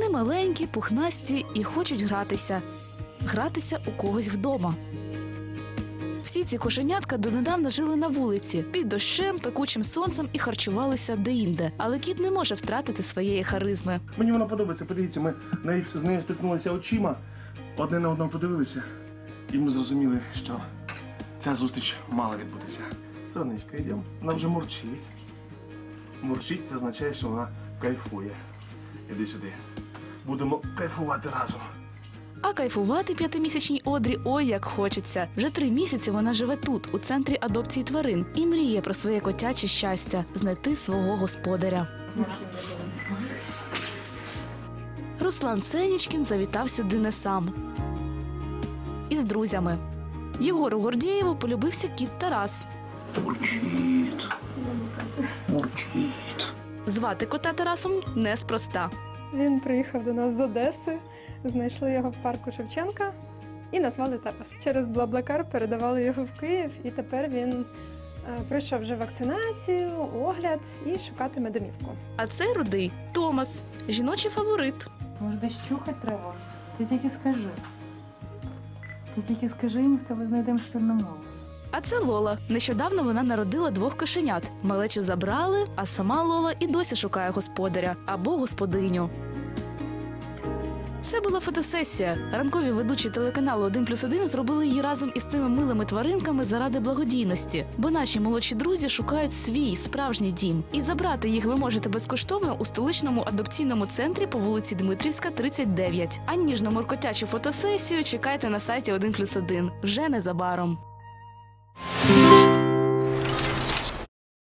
Вони маленькі, пухнасті і хочуть гратися. Гратися у когось вдома. Всі ці кошенятка донедавна жили на вулиці під дощем, пекучим сонцем і харчувалися деінде. Але кіт не може втратити своєї харизми. Мені вона подобається. Подивіться, ми навіть з нею стикнулися очима, одне на одного подивилися, і ми зрозуміли, що ця зустріч мала відбутися. Сонечка, йдемо. Вона вже мурчить. Мурчить це означає, що вона кайфує. Іди сюди. Будемо кайфувати разом. А кайфувати п'ятимісячній одрі ой як хочеться. Вже три місяці вона живе тут, у центрі адопції тварин, і мріє про своє котяче щастя знайти свого господаря. Руслан Сенічкін завітав сюди не сам. Із друзями. Єгору Гордєєву полюбився кіт Тарас. Мурчить. Мурчить. Звати кота Тарасом неспроста. Він приїхав до нас з Одеси, знайшли його в парку Шевченка і назвали Тарас. Через Блаблакар передавали його в Київ, і тепер він е, пройшов вже вакцинацію, огляд і шукатиме домівку. А це рудий Томас, жіночий фаворит. Може, десь чухати треба? Ти тільки скажи. Ти тільки скажи, і ми з тобою знайдемо спільну мову. А це Лола. Нещодавно вона народила двох кошенят. Малечу забрали, а сама Лола і досі шукає господаря або господиню. Це була фотосесія. Ранкові ведучі телеканалу 1 плюс 1 зробили її разом із цими милими тваринками заради благодійності, бо наші молодші друзі шукають свій справжній дім. І забрати їх ви можете безкоштовно у столичному адопційному центрі по вулиці Дмитрівська, 39. А ніжну моркотячу фотосесію чекайте на сайті 1 плюс 1 вже незабаром. Música